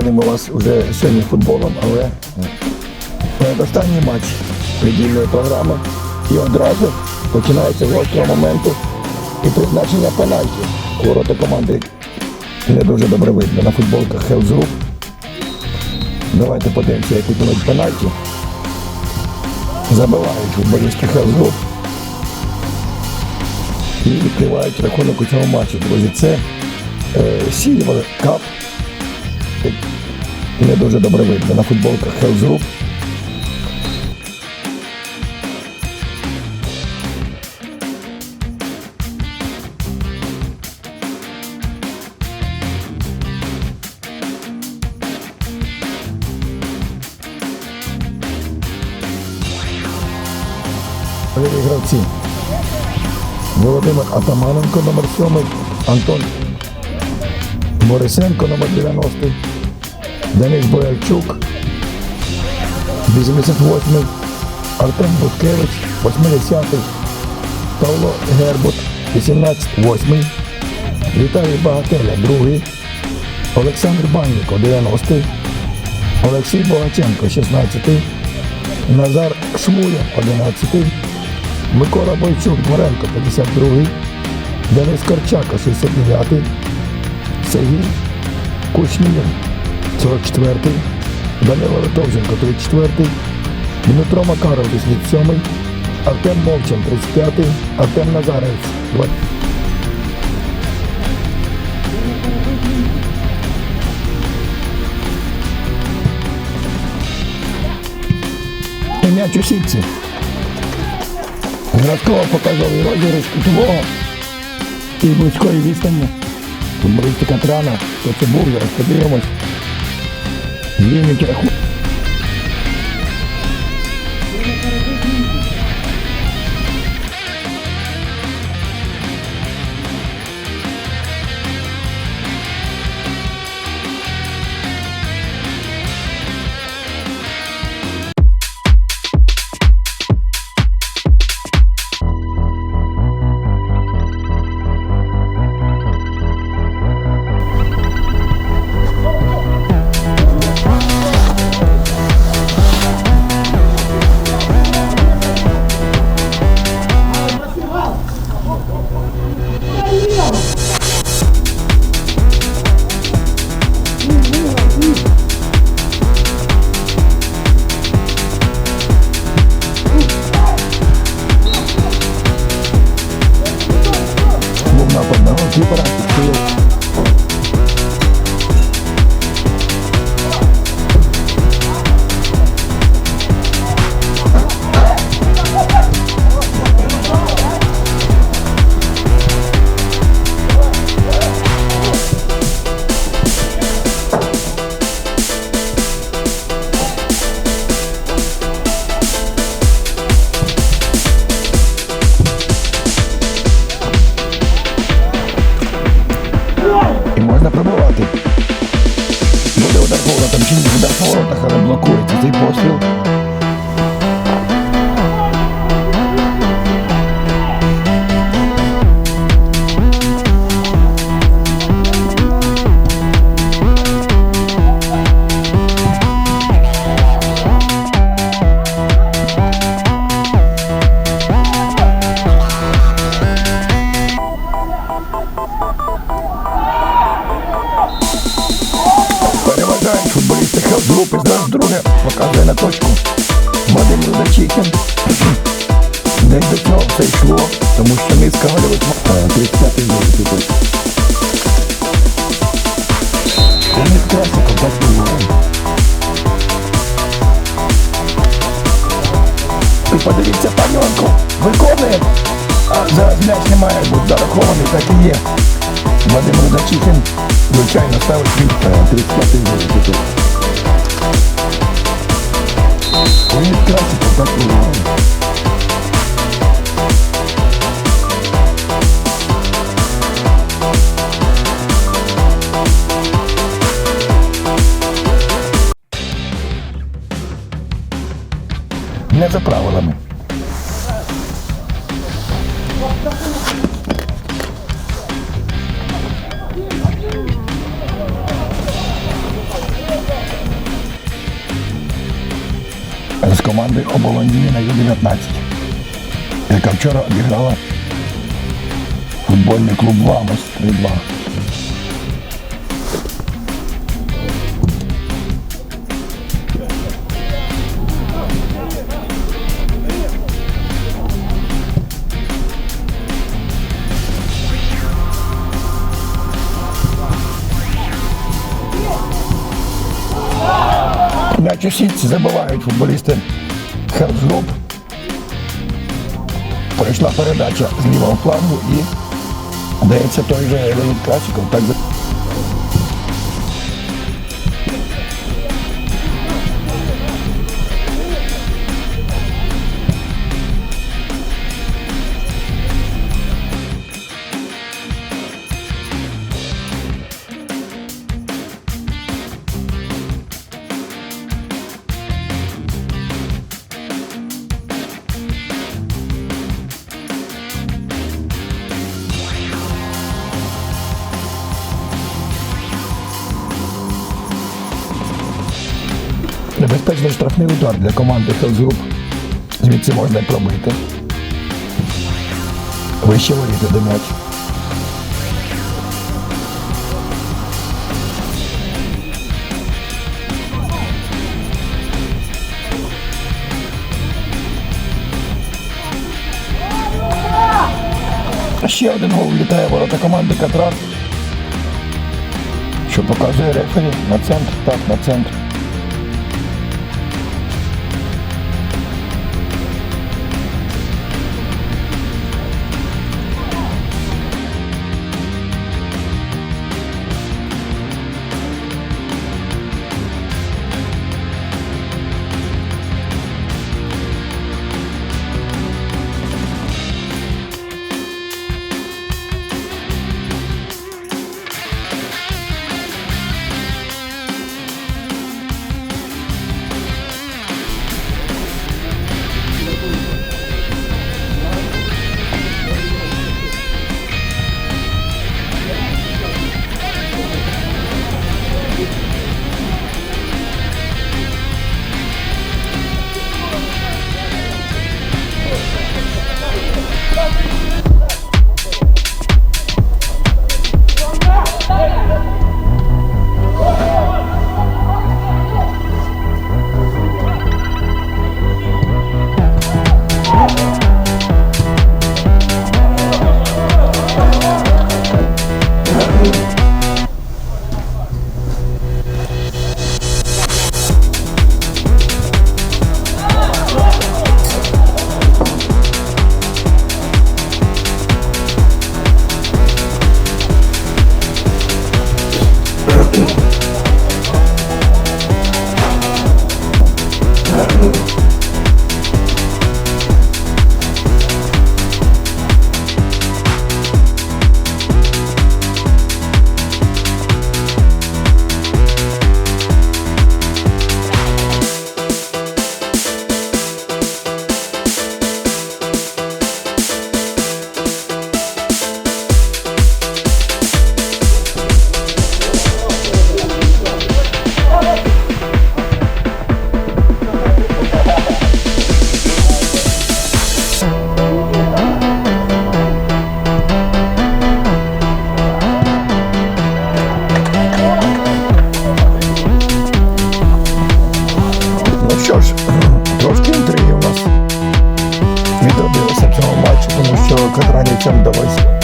ми вас вже сьогодні футболом, але останній матч недільної програми і одразу починається з гострого моменту і призначення пенальті. Ворота команди не дуже добре видно на футболках Hell's Давайте подивимося, як ідуть пенальті. Забивають футболісти Hell's І відкривають рахунок у цьому матчі. Друзі, це е, Silver Cup. Не дуже добре видно на футболках Hell's. Гравці. Володимир Атаманенко, номер 7, Антон Борисенко, номер 90, Денис Боярчук, 88-й, Артем Буткевич, 80-й, Павло Гербут, 18, 8, Віталій Багателя, 2, Олександр Банніко, 90-й, Олексій Богаченко, 16-й, Назар Шмуля, 11-й, Микола Бойчук, Дмаренко, 52, Денис Корчака, 69-й, Сергій Кушнір, 44, Данило Литовченко, 34-й, Дмитро Макаров, 87-й, Артем Мовчан, 35-й, Артем Назарець, 20. І м'яч у сітці. Градкова показовий розіграш кутового і близької відстані. Футболістика Трана, хто це був, зараз подивимось. Звільнить рахунок. Був але блокується цей постріл. Хелс-групи. Зараз друге показує на точку. Вадим Рудачікін. Десь до цього все йшло, тому що низка гольових 35-й тут. Денис Красиков, так було. І подивіться, паньонку, виконує. А зараз м'яч не має бути зарахований, так і є. Вадим Рудачікін, звичайно, ставить свій 35-й тут. Денис Красиков, так 19, яка вчора обіграла футбольний клуб Вамос 3-2. Наче всі забивають футболісти Херцгрупп. Пройшла передача з лівого флангу і дається той же Леонід Красіков. Так Небезпечний штрафний удар для команди Хелсгруп. Звідси можна пробити. Вище воріти до м'яч. Ще один гол влітає ворота команди Катран. Що показує рефері на центр, так, на центр. চন্দ্র হয়েছে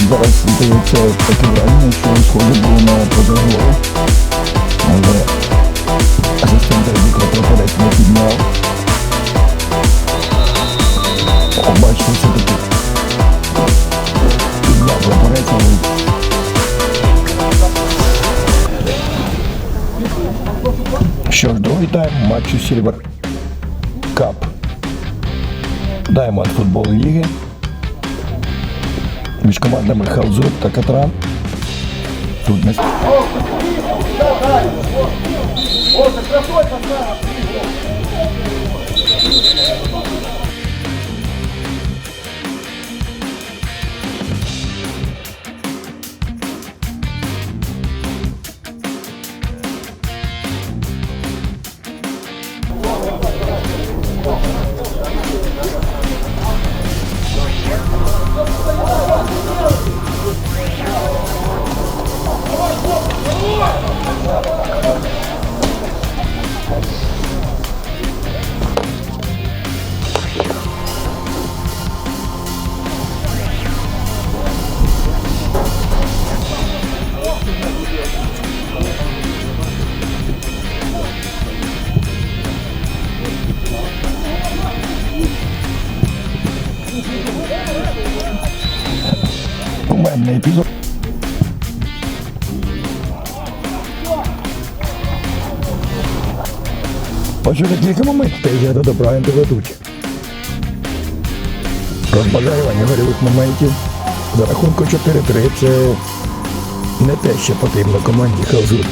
зараз здається таке враження, що виходить було на ПДГО. Але асистент арбітра прапорець не підняв. Бачу, що таке. Підняв прапорець, але... Що ж, другий тайм матчу Silver Кап. Diamond футбол ліги між командами Халзук та Катран. Тут не кумедний Почули кілька моментів, йде до добра ведуть. Розбажаювання горілих моментів за рахунку 4-3 це не те, що потрібно команді Хелзут.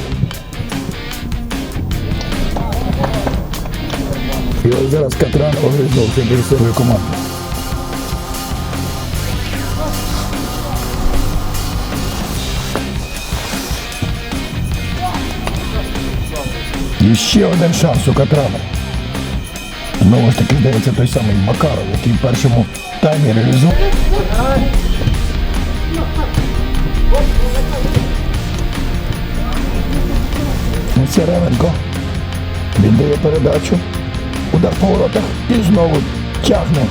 І ось зараз Катран огризнувся до своєї команди. І один шанс у Катрана. Знову ж таки, здається, той самий Макаров, який в першому таймі реалізував. Сєременко віддає передачу. Удар по воротах і знову тягне.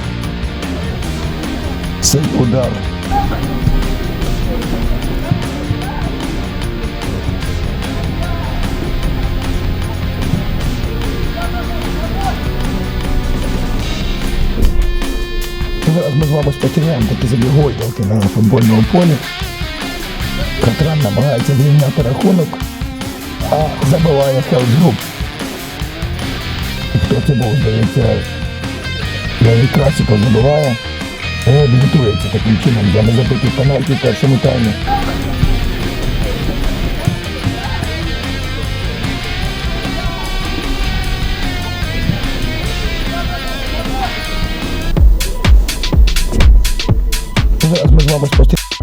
Цей удар. Ми з вами спостерігаємо такі собі на футбольному полі. Катран намагається зрівняти рахунок, а забиває Хелсгруп. Хто це був, здається, Леонід Красіков забиває. Реабілітується таким чином за незабитий пенальті в першому таймі. lietuvių aš žmogus pati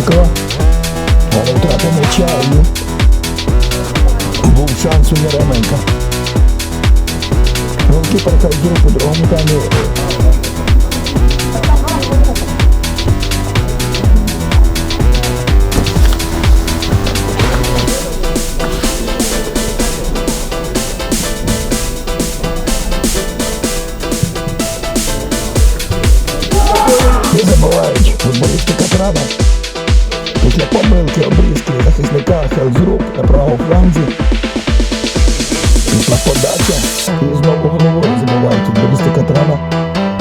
Красікова. Але втрата і був шанс у Яременка. Голкіпер Хайдрук у другому таймі Не забувають футболісти Катрана. Після помилки обрізки захисника Хелзрук на правому фланзі. Пішла подача і знову головою забувають футболісти Катрана.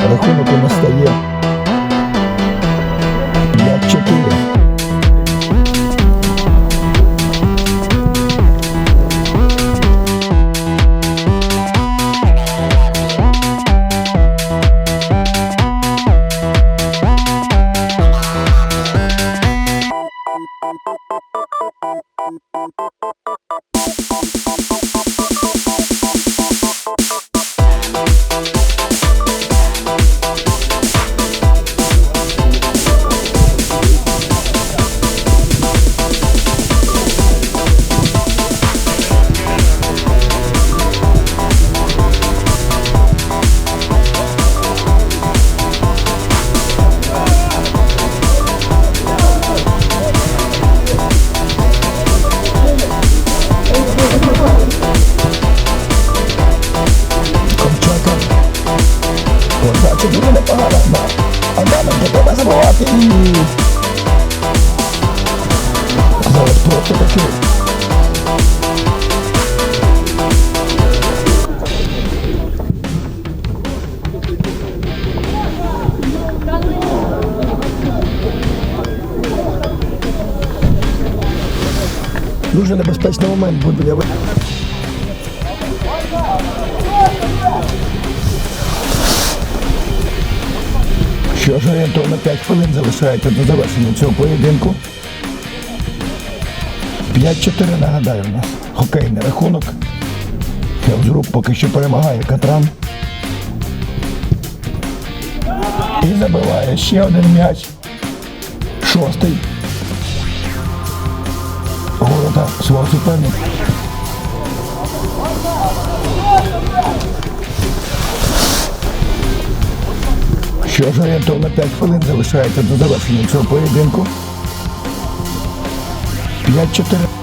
Рахунок у нас стає треба забувати і... Зараз просто таки. Дуже небезпечний момент буде. Що ж, орієнтовно 5 хвилин залишається до завершення цього поєдинку. 5-4 нагадаю у нас. Хокейний рахунок. Хелзгруп поки що перемагає Катран. І забиває ще один м'яч. Шостий. Ворота свого суперника. Що ж, орієнтовно 5 хвилин залишається до завершення цього поєдинку. 5-4.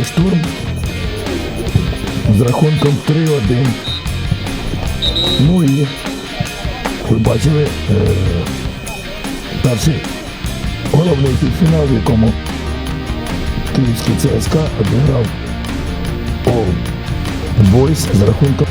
Команди Штурм з рахунком 3-1. Ну і ви бачили е, перший головний півфінал, в якому Київський ЦСКА обіграв All Boys з рахунком